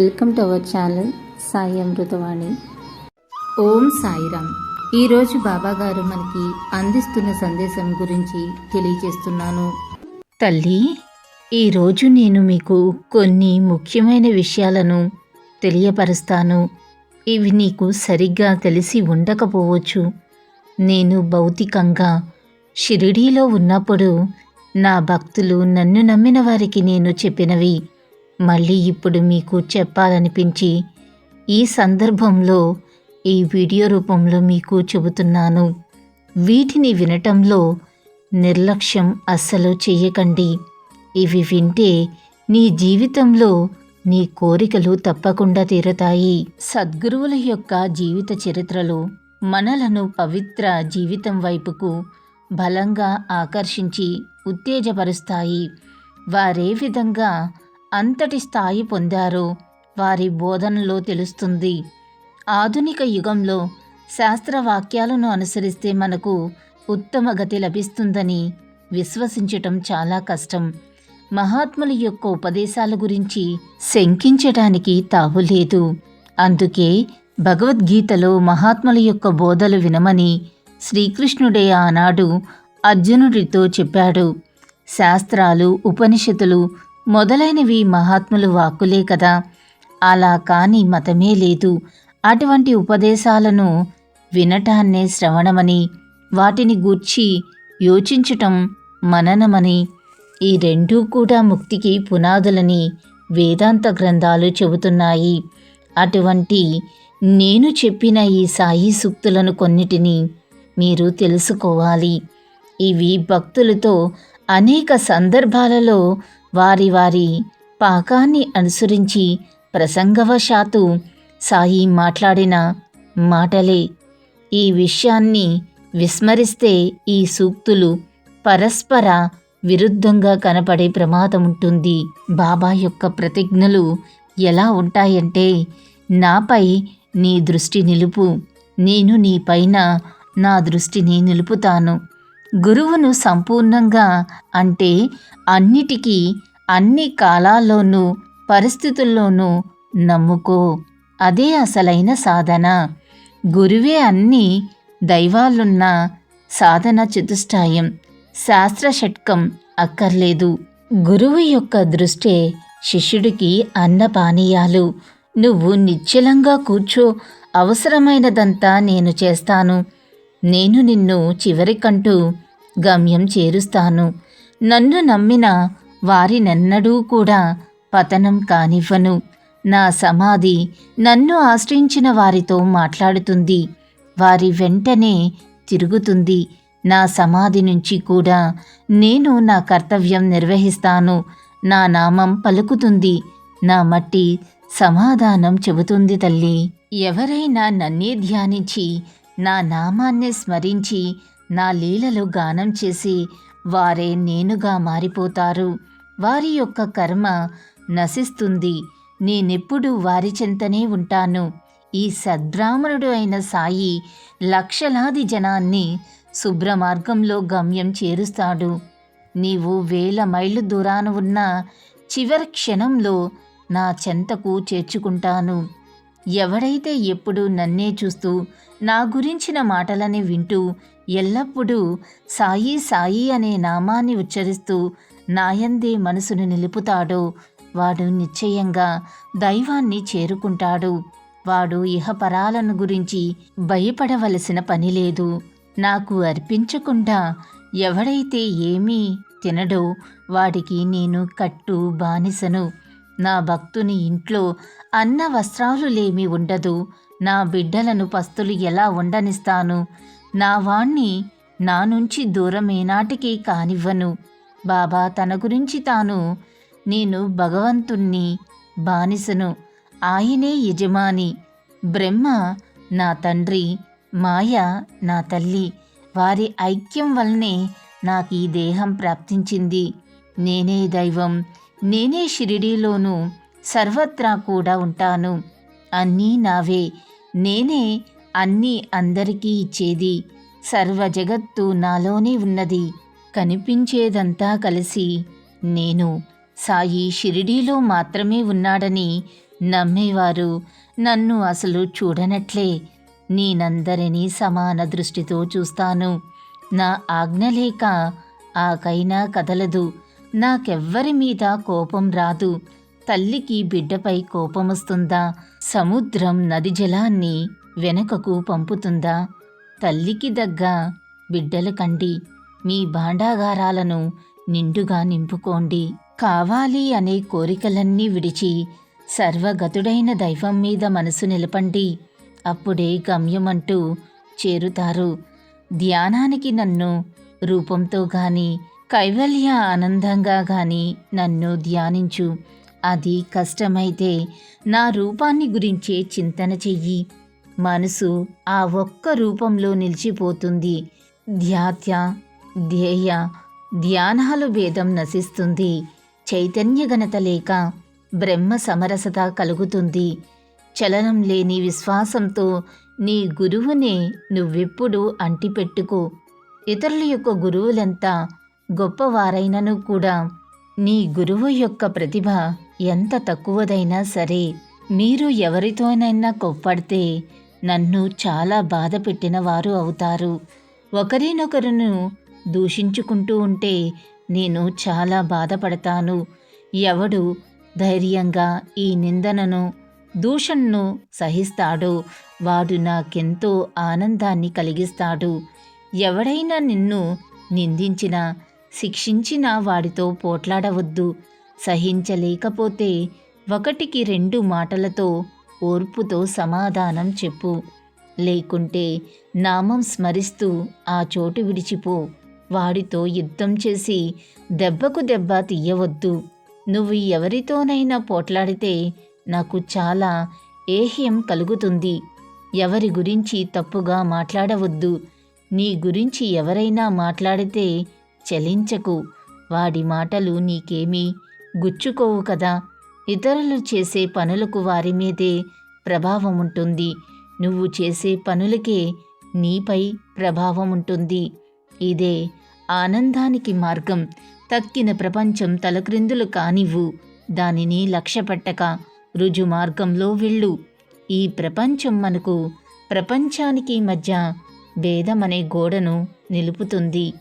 Welcome to our channel Sai Amritavani. Om Sairam. ఈరోజు బాబా గారు మనకి అందిస్తున్న సందేశం గురించి తెలియజేస్తున్నాను. తల్లి ఈరోజు నేను మీకు కొన్ని ముఖ్యమైన విషయాలను తెలియపరుస్తాను. ఇవి నీకు సరిగ్గా తెలిసి ఉండకపోవచ్చు. నేను భౌతికంగా షిరిడీలో ఉన్నప్పుడు నా భక్తులు నన్ను నమ్మిన వారికి నేను చెప్పినవి. మళ్ళీ ఇప్పుడు మీకు చెప్పాలనిపించి ఈ సందర్భంలో ఈ వీడియో రూపంలో మీకు చెబుతున్నాను. వీటిని వినటంలో నిర్లక్ష్యం అస్సలు చెయ్యకండి. ఇవి వింటే నీ జీవితంలో నీ కోరికలు తప్పకుండా తీరుతాయి. సద్గురువుల యొక్క జీవిత చరిత్రలో మనలను పవిత్ర జీవితం వైపుకు బలంగా ఆకర్షించి ఉత్తేజపరుస్తాయి. వారే విధంగా అంతటి స్థాయి పొందారో. వారి బోధనలో తెలుస్తుంది. ఆధునిక యుగంలో శాస్త్రవాక్యాలను అనుసరిస్తే మనకు ఉత్తమ గతి లభిస్తుందని విశ్వసించటం చాలా కష్టం. మహాత్ముల యొక్క ఉపదేశాల గురించి శంకించటానికి తావులేదు అందుకే భగవద్గీతలో మహాత్ముల యొక్క బోధలు వినమని శ్రీకృష్ణుడే ఆనాడు అర్జునుడితో చెప్పాడు. శాస్త్రాలు ఉపనిషత్తులు మొదలైనవి మహాత్ములు వాక్కులే కదా. అలా కాని మతమే లేదు. అటువంటి ఉపదేశాలను వినటాన్నే శ్రవణమని వాటిని గూర్చి యోచించటం మననమని ఈ రెండూ కూడా ముక్తికి పునాదులని వేదాంత గ్రంథాలు చెబుతున్నాయి. అటువంటి నేను చెప్పిన ఈ సాయి సూక్తులను కొన్నిటిని మీరు తెలుసుకోవాలి. ఇవి భక్తులతో అనేక సందర్భాలలో వారి వారి పాకాన్ని అనుసరించి ప్రసంగవశాత్తు సాయి మాట్లాడిన మాటలే. ఈ విషయాన్ని విస్మరిస్తే ఈ సూక్తులు పరస్పర విరుద్ధంగా కనపడే ప్రమాదం ఉంటుంది. బాబా యొక్క ప్రతిజ్ఞలు ఎలా ఉంటాయంటే నాపై నీ దృష్టి నిలుపు నేను నీపైన నా దృష్టిని నిలుపుతాను. గురువును సంపూర్ణంగా అంటే అన్నిటికీ అన్ని కాలాల్లోనూ పరిస్థితుల్లోనూ నమ్ముకో. అదే అసలైన సాధన. గురువే అన్ని దైవాలున్న సాధన చతుష్టాయం. శాస్త్ర షట్కం అక్కర్లేదు. గురువు యొక్క దృష్టే శిష్యుడికి అన్నపానీయాలు నువ్వు నిశ్చలంగా కూర్చో. అవసరమైనదంతా నేను చేస్తాను. నేను నిన్ను చివరికంటూ గమ్యం చేరుస్తాను. నన్ను నమ్మిన వారినెన్నడూ కూడా పతనం కానివ్వను. నా సమాధి నన్ను ఆశ్రయించిన వారితో మాట్లాడుతుంది. వారి వెంటనే తిరుగుతుంది. నా సమాధి నుంచి కూడా నేను నా కర్తవ్యం నిర్వహిస్తాను. నా నామం పలుకుతుంది. నా మట్టి సమాధానం చెబుతుంది తల్లి. ఎవరైనా నన్నే ధ్యానించి నా నామాన్నే స్మరించి నా లీలలు గానం చేసి వారే నేనుగా మారిపోతారు. వారి యొక్క కర్మ నశిస్తుంది. నేనెప్పుడూ వారి చెంతనే ఉంటాను. ఈ సద్బ్రాహ్మణుడు అయిన సాయి లక్షలాది జనాన్ని శుభ్రమార్గంలో గమ్యం చేరుస్తాడు. నీవు వేల మైళ్ళు దూరాన ఉన్న చివరి క్షణంలో నా చెంతకు చేర్చుకుంటాను. ఎవడైతే ఎప్పుడు నన్నే చూస్తూ నా గురించిన మాటలని వింటూ ఎల్లప్పుడూ సాయి సాయి అనే నామాన్ని ఉచ్చరిస్తూ నాయందే మనసును నిలుపుతాడో వాడు నిశ్చయంగా దైవాన్ని చేరుకుంటాడు. వాడు ఇహపరాలను గురించి భయపడవలసిన పని లేదు. నాకు అర్పించకుండా ఎవడైతే ఏమీ తినడో వాడికి నేను కట్టు బానిసను నా భక్తుని ఇంట్లో అన్న వస్త్రాలు లేమి ఉండదు. నా బిడ్డలను పస్తులు ఎలా ఉండనిస్తాను? నా వాణ్ణి నా నుంచి దూరమేనాటికి కానివ్వను. బాబా తన గురించి తాను నేను భగవంతుణ్ణి బానిసను. ఆయనే యజమాని. బ్రహ్మ నా తండ్రి. మాయ నా తల్లి. వారి ఐక్యం వల్లనే నాకు ఈ దేహం ప్రాప్తించింది. నేనే దైవం. నేనే షిరిడీలోనూ సర్వత్రా కూడా ఉంటాను. అన్నీ నావే. నేనే అన్నీ అందరికీ ఇచ్చేది. సర్వ జగత్తు నాలోనే ఉన్నది. కనిపించేదంతా కలిసి నేను సాయి షిరిడీలో మాత్రమే ఉన్నాడని నమ్మేవారు. నన్ను అసలు చూడనట్లే. నేనందరినీ సమాన దృష్టితో చూస్తాను. నా ఆజ్ఞ లేక ఆకైనా కదలదు. నాకెవ్వరి మీద కోపం రాదు. తల్లికి బిడ్డపై కోపమొస్తుందా? సముద్రం నది జలాన్ని వెనుకకు పంపుతుందా? తల్లికి దగ్గ బిడ్డల కండి మీ భాండాగారాలను నిండుగా నింపుకోండి. కావాలి అనే కోరికలన్నీ విడిచి సర్వగతుడైన దైవం మీద మనసు నిలపండి. అప్పుడే గమ్యమంటూ చేరుతారు. ధ్యానానికి నన్ను రూపంతో గాని కైవల్య ఆనందంగా గాని నన్ను ధ్యానించు. అది కష్టమైతే నా రూపాన్ని గురించే చింతన చెయ్యి. మనసు ఆ ఒక్క రూపంలో నిలిచిపోతుంది. ధ్యాత్య ధ్యేయ ధ్యానాలు భేదం నశిస్తుంది. చైతన్య ఘనత లేక బ్రహ్మ సమరసత కలుగుతుంది. చలనం లేని విశ్వాసంతో నీ గురువునే నువ్వెప్పుడు అంటిపెట్టుకో. ఇతరుల యొక్క గురువులంతా గొప్పవారైనను కూడా. నీ గురువు యొక్క ప్రతిభ ఎంత తక్కువదైనా సరే మీరు ఎవరితోనైనా కొప్పడితే నన్ను చాలా బాధ పెట్టిన వారు అవుతారు. ఒకరినొకరును దూషించుకుంటూ ఉంటే నేను చాలా బాధపడతాను. ఎవడు ధైర్యంగా ఈ నిందనను దూషణను సహిస్తాడో వాడు నాకెంతో ఆనందాన్ని కలిగిస్తాడు. ఎవడైనా నిన్ను నిందించినా శిక్షించిన వాడితో పోట్లాడవద్దు. సహించలేకపోతే ఒకటికి రెండు మాటలతో ఓర్పుతో సమాధానం చెప్పు. లేకుంటే నామం స్మరిస్తూ ఆ చోటు విడిచిపో. వాడితో యుద్ధం చేసి దెబ్బకు దెబ్బ తీయవద్దు. నువ్వు ఎవరితోనైనా పోట్లాడితే నాకు చాలా ఏహ్యం కలుగుతుంది. ఎవరి గురించి తప్పుగా మాట్లాడవద్దు. నీ గురించి ఎవరైనా మాట్లాడితే చలించకు. వాడి మాటలు నీకేమీ గుచ్చుకోవు కదా. ఇతరులు చేసే పనులకు వారి మీదే ప్రభావం ఉంటుంది నువ్వు చేసే పనులకే నీపై ప్రభావం ఉంటుంది ఇదే ఆనందానికి మార్గం. తక్కిన ప్రపంచం తలక్రిందులు కానివ్వు. దానిని లక్ష్యపెట్టక రుజు మార్గంలో వెళ్ళు. ఈ ప్రపంచం మనకు ప్రపంచానికి మధ్య భేదమనే గోడను నిలుపుతుంది.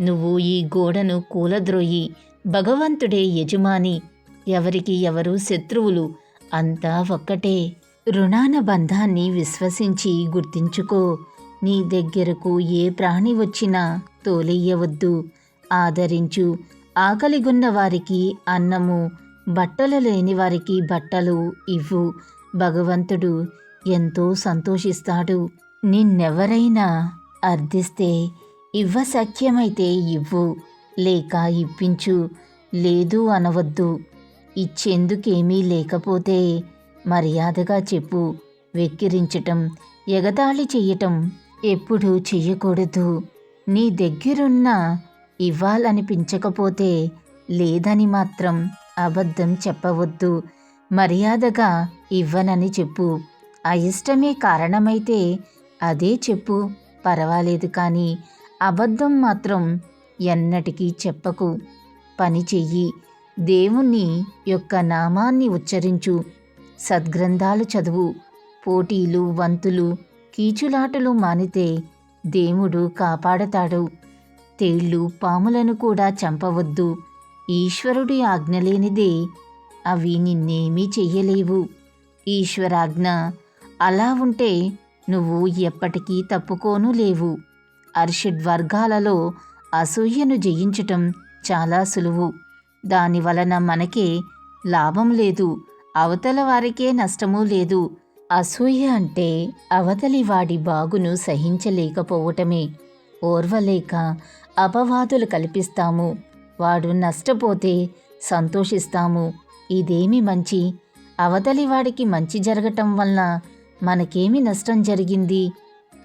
నువ్వు ఈ గోడను కూలద్రోయి భగవంతుడే యజమాని. ఎవరికి ఎవరు శత్రువులు అంతా ఒక్కటే. రుణాన బంధాన్ని విశ్వసించి గుర్తించుకో. నీ దగ్గరకు ఏ ప్రాణి వచ్చినా తోలెయ్యవద్దు. ఆదరించు. ఆకలిగున్న వారికి అన్నము బట్టలు లేని వారికి బట్టలు ఇవ్వు. భగవంతుడు ఎంతో సంతోషిస్తాడు. నిన్నెవరైనా అర్థిస్తే ఇవ్వసఖ్యమైతే ఇవ్వు లేక ఇప్పించు. లేదు అనవద్దు. ఇచ్చేందుకేమీ లేకపోతే మర్యాదగా చెప్పు. వెక్కిరించటం ఎగతాళి చెయ్యటం ఎప్పుడూ చెయ్యకూడదు. నీ దగ్గరున్న ఇవ్వాలనిపించకపోతే లేదని మాత్రం అబద్ధం చెప్పవద్దు. మర్యాదగా ఇవ్వనని చెప్పు. అయిష్టమే కారణమైతే అదే చెప్పు. పర్వాలేదు కానీ అబద్ధం మాత్రం ఎన్నటికీ చెప్పకు. పని చెయ్యి. దేవుని యొక్క నామాన్ని ఉచ్చరించు. సద్గ్రంథాలు చదువు. పోటీలు వంతులు కీచులాటలు మానితే దేవుడు కాపాడతాడు. తేళ్ళు పాములను కూడా చంపవద్దు. ఈశ్వరుడి ఆజ్ఞ లేనిదే అవి నిన్నేమీ చెయ్యలేవు. ఈశ్వరాజ్ఞ అలా ఉంటే నువ్వు ఎప్పటికీ తప్పుకోను లేవు. అర్షడ్ వర్గాలలో అసూయను జయించటం చాలా సులువు. దాని వలన మనకే లాభం లేదు అవతల వారికే నష్టమూ లేదు. అసూయ అంటే అవతలి వాడి బాగును సహించలేకపోవటమే. ఓర్వలేక అపవాదులు కల్పిస్తాము. వాడు నష్టపోతే సంతోషిస్తాము. ఇదేమి మంచి? అవతలి వాడికి మంచి జరగటం వల్ల మనకేమి నష్టం జరిగింది?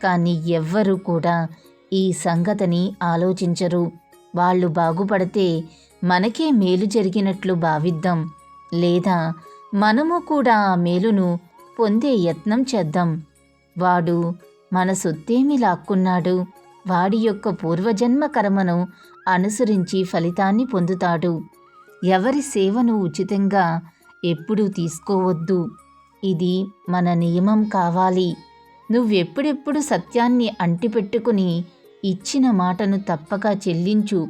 కానీ ఎవ్వరూ కూడా ఈ సంగతిని ఆలోచించరు. వాళ్ళు బాగుపడితే మనకే మేలు జరిగినట్లు భావిద్దాం. లేదా మనము కూడా ఆ మేలును పొందే యత్నం చేద్దాం. వాడు మన సొత్తేమి లాక్కున్నాడు. వాడి యొక్క పూర్వజన్మ కర్మను అనుసరించి ఫలితాన్ని పొందుతాడు. ఎవరి సేవను ఉచితంగా ఎప్పుడూ తీసుకోవద్దు. ఇది మన నియమం కావాలి. నువ్వెప్పుడెప్పుడు సత్యాన్ని అంటిపెట్టుకుని ఇచ్చిన మాటను తప్పక చెల్లించు.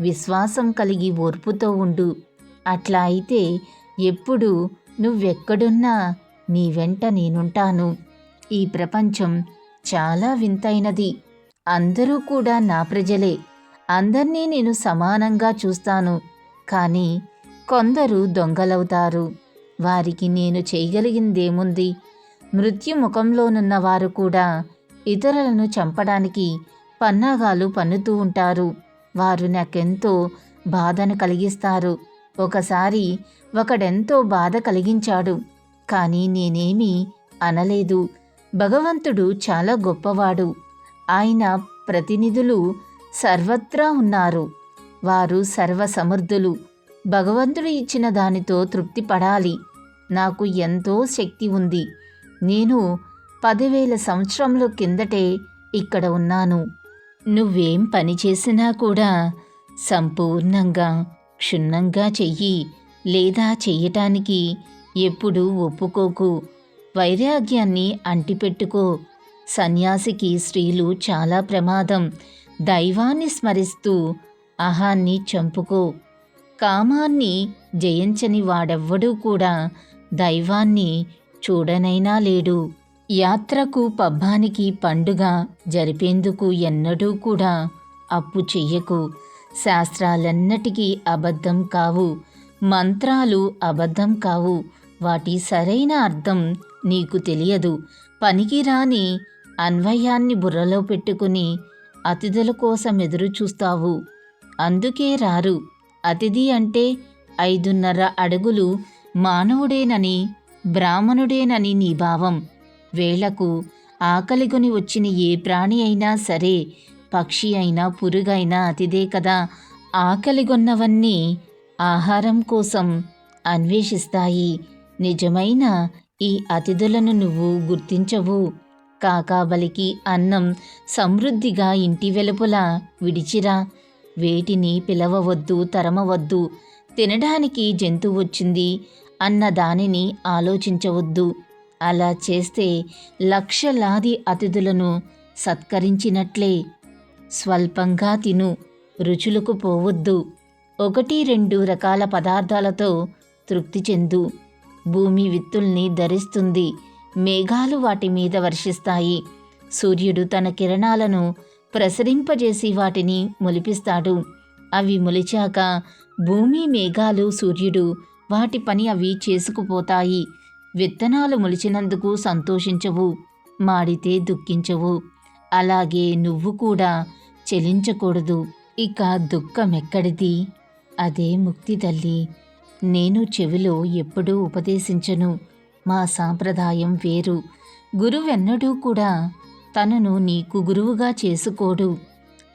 విశ్వాసం కలిగి ఓర్పుతో ఉండు. అట్లా అయితే ఎప్పుడు నువ్వెక్కడున్నా నీ వెంట నేనుంటాను. ఈ ప్రపంచం చాలా వింతైనది. అందరూ కూడా నా ప్రజలే. అందర్నీ నేను సమానంగా చూస్తాను. కానీ కొందరు దొంగలవుతారు. వారికి నేను చేయగలిగిందేముంది? మృత్యు ముఖంలోనున్న వారు కూడా ఇతరులను చంపడానికి పన్నాగాలు పన్నుతూ ఉంటారు. వారు నాకెంతో బాధను కలిగిస్తారు. ఒకసారి ఒకడెంతో బాధ కలిగించాడు. కానీ నేనేమీ అనలేదు. భగవంతుడు చాలా గొప్పవాడు. ఆయన ప్రతినిధులు సర్వత్రా ఉన్నారు. వారు సర్వసమర్థులు. భగవంతుడు ఇచ్చిన దానితో తృప్తి పడాలి నాకు ఎంతో శక్తి ఉంది. నేను పదివేల సంవత్సరంలో కిందటే ఇక్కడ ఉన్నాను. నువ్వేం పని చేసినా కూడా సంపూర్ణంగా క్షుణ్ణంగా చెయ్యి. లేదా చెయ్యటానికి ఎప్పుడూ ఒప్పుకోకు. వైరాగ్యాన్ని అంటిపెట్టుకో. సన్యాసికి స్త్రీలు చాలా ప్రమాదం. దైవాన్ని స్మరిస్తూ అహాన్ని చంపుకో. కామాన్ని జయించని వాడెవ్వడూ కూడా దైవాన్ని చూడనైనా లేడు. యాత్రకు పబ్బానికి పండుగ జరిపేందుకు ఎన్నడూ కూడా అప్పు చెయ్యకు. శాస్త్రాలన్నటికీ అబద్ధం కావు. మంత్రాలు అబద్ధం కావు. వాటి సరైన అర్థం నీకు తెలియదు. పనికిరాని అన్వయాన్ని బుర్రలో పెట్టుకుని అతిథుల కోసం ఎదురు చూస్తావు. అందుకే రారు. అతిథి అంటే ఐదున్నర అడుగులు మానవుడేనని బ్రాహ్మణుడేనని నీ భావం. వేళకు ఆకలిగొని వచ్చిన ఏ ప్రాణి అయినా సరే పక్షి అయినా పురుగైనా అతిదే కదా. ఆకలిగొన్నవన్నీ ఆహారం కోసం అన్వేషిస్తాయి. నిజమైన ఈ అతిథులను నువ్వు గుర్తించవు. కాకాబలికి అన్నం సమృద్ధిగా ఇంటి వెలుపల విడిచిరా. వేటిని పిలవవద్దు తరమవద్దు. తినడానికి జంతువు వచ్చింది అన్న దానిని ఆలోచించవద్దు. అలా చేస్తే లక్షలాది అతిథులను సత్కరించినట్లే. స్వల్పంగా తిను రుచులకు పోవద్దు. ఒకటి రెండు రకాల పదార్థాలతో తృప్తి చెందు. భూమి విత్తుల్ని ధరిస్తుంది మేఘాలు వాటి మీద వర్షిస్తాయి. సూర్యుడు తన కిరణాలను ప్రసరింపజేసి వాటిని మొలిపిస్తాడు. అవి మొలిచాక భూమి మేఘాలు సూర్యుడు వాటి పని అవి చేసుకుపోతాయి. విత్తనాలు మొలిచినందుకు సంతోషించవు మాడితే దుఃఖించవు. అలాగే నువ్వు కూడా చెలించకూడదు ఇక దుఃఖమెక్కడిది? అదే ముక్తి తల్లి. నేను చెవిలో ఎప్పుడూ ఉపదేశించను మా సాంప్రదాయం వేరు. గురువెన్నడూ కూడా తనను నీకు గురువుగా చేసుకోడు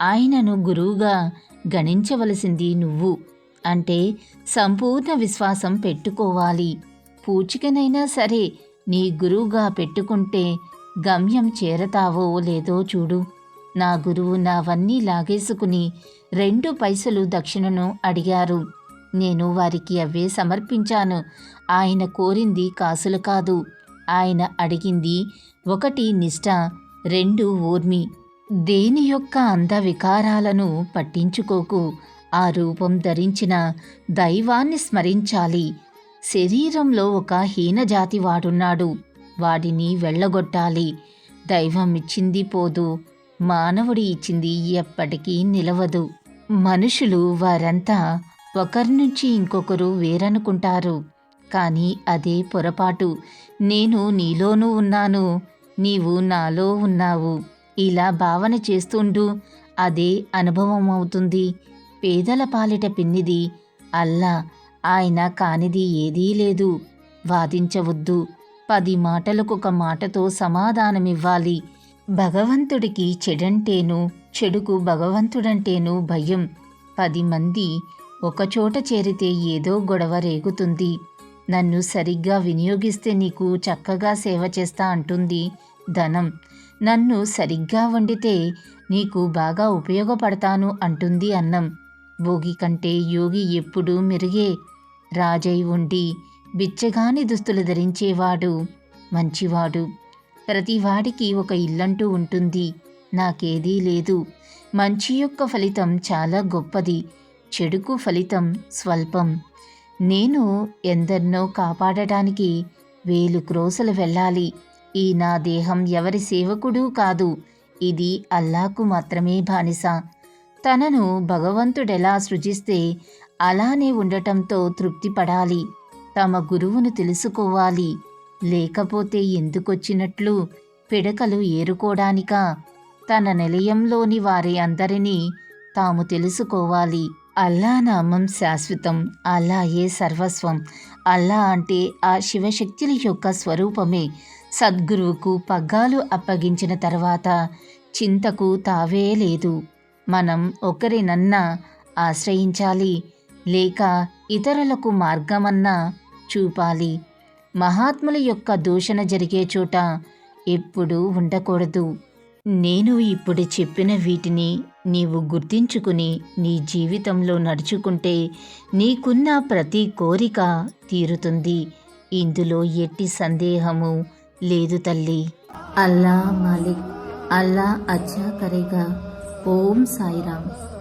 ఆయనను గురువుగా గణించవలసింది నువ్వు. అంటే సంపూర్ణ విశ్వాసం పెట్టుకోవాలి. పూచికనైనా సరే నీ గురువుగా పెట్టుకుంటే గమ్యం చేరతావో లేదో చూడు. నా గురువు నావన్నీ లాగేసుకుని రెండు పైసలు దక్షిణను అడిగారు. నేను వారికి అవే సమర్పించాను. ఆయన కోరింది కాసులు కాదు. ఆయన అడిగింది ఒకటి నిష్ఠ రెండు ఊర్మి. దేని యొక్క అంద వికారాలను పట్టించుకోకు. ఆ రూపం ధరించిన దైవాన్ని స్మరించాలి. శరీరంలో ఒక హీనజాతి వాడున్నాడు. వాడిని వెళ్ళగొట్టాలి. దైవం ఇచ్చింది పోదు. మానవుడి ఇచ్చింది ఎప్పటికీ నిలవదు. మనుషులు వారంతా ఒకరి నుంచి ఇంకొకరు వేరనుకుంటారు. కానీ అదే పొరపాటు. నేను నీలోనూ ఉన్నాను. నీవు నాలో ఉన్నావు. ఇలా భావన చేస్తుండు. అదే అనుభవం అవుతుంది పేదల పాలిట పిన్నిది. అల్లా ఆయన కానిది ఏదీ లేదు. వాదించవద్దు. పది మాటలకొక మాటతో సమాధానమివ్వాలి. భగవంతుడికి చెడంటేను చెడుకు భగవంతుడంటేను భయం. పది మంది ఒకచోట చేరితే ఏదో గొడవ రేగుతుంది. నన్ను సరిగ్గా వినియోగిస్తే నీకు చక్కగా సేవ చేస్తా అంటుంది ధనం. నన్ను సరిగ్గా వండితే నీకు బాగా ఉపయోగపడతాను అంటుంది అన్నం. భోగి కంటే యోగి ఎప్పుడూ మెరుగే రాజై ఉండి బిచ్చగాని దుస్తులు ధరించేవాడు మంచివాడు. ప్రతివాడికి ఒక ఇల్లంటూ ఉంటుంది. నాకేదీ లేదు. మంచి యొక్క ఫలితం చాలా గొప్పది. చెడుకు ఫలితం స్వల్పం. నేను ఎందరినో కాపాడటానికి వేలు క్రోసలు వెళ్ళాలి. ఈ నా దేహం ఎవరి సేవకుడు కాదు. ఇది అల్లాకు మాత్రమే బానిస. తనను భగవంతుడెలా సృజిస్తే అలానే ఉండటంతో తృప్తి పడాలి తమ గురువును తెలుసుకోవాలి. లేకపోతే ఎందుకొచ్చినట్లు పిడకలు ఏరుకోడానిక? తన నిలయంలోని వారి అందరినీ తాము తెలుసుకోవాలి. అల్లా నామం శాశ్వతం. అల్లాయే సర్వస్వం. అల్లా అంటే ఆ శివశక్తుల యొక్క స్వరూపమే. సద్గురువుకు పగ్గాలు అప్పగించిన తర్వాత చింతకు తావే లేదు. మనం ఒకరినన్నా ఆశ్రయించాలి. లేక ఇతరులకు మార్గమన్నా చూపాలి. మహాత్ముల యొక్క దూషణ జరిగే చోట ఎప్పుడూ ఉండకూడదు. నేను ఇప్పుడు చెప్పిన వీటిని నీవు గుర్తించుకుని నీ జీవితంలో నడుచుకుంటే నీకున్న ప్రతి కోరిక తీరుతుంది. ఇందులో ఎట్టి సందేహము లేదు తల్లి. అల్లా మాలిక్ అల్లా అచ్చా కరేగా. ఓం సాయిరామ్.